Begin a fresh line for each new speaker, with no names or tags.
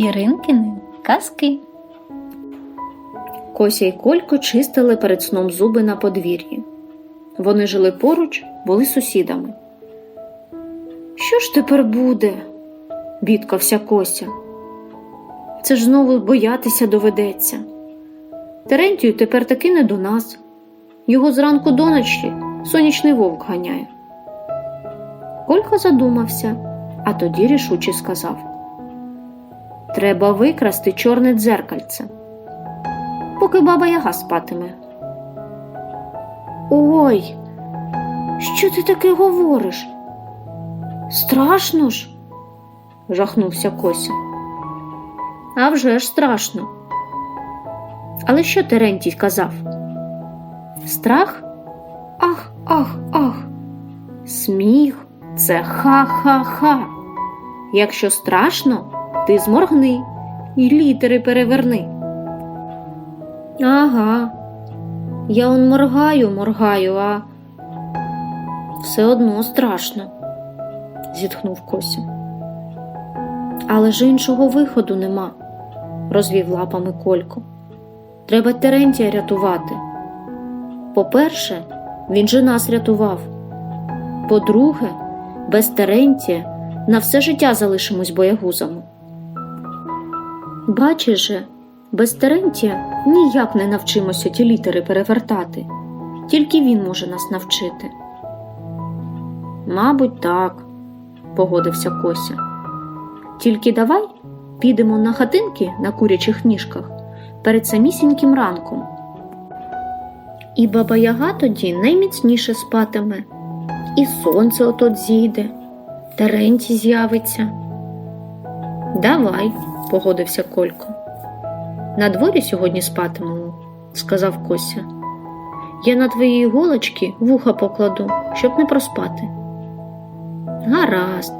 Іринкини казки.
Кося й Колько чистили перед сном зуби на подвір'ї. Вони жили поруч, були сусідами. Що ж тепер буде? бідкався Кося. Це ж знову боятися доведеться. Терентію тепер таки не до нас. Його зранку до ночі сонячний вовк ганяє. Колька задумався, а тоді рішуче сказав: Треба викрасти чорне дзеркальце поки баба Яга спатиме. Ой, що ти таке говориш? Страшно ж? жахнувся Кося. А вже ж страшно. Але що Терентій казав? Страх? Ах, ах, ах. Сміх це ха-ха-ха. Якщо страшно, ти зморгни і літери переверни. Ага. Я он моргаю, моргаю, а все одно страшно, зітхнув Кося. Але ж іншого виходу нема, розвів лапами Колько. Треба Терентія рятувати. По-перше, він же нас рятував. По-друге, без Терентія на все життя залишимось боягузами. Бачиш же, без Терентія ніяк не навчимося ті літери перевертати, тільки він може нас навчити. Мабуть, так, погодився Кося. Тільки давай підемо на хатинки на курячих ніжках перед самісіньким ранком. І баба Яга тоді найміцніше спатиме, і сонце отот зійде, Терентій з'явиться. Давай, погодився Колько. На дворі сьогодні спатимемо, сказав Кося. Я на твої голочки вуха покладу, щоб не проспати. Гаразд,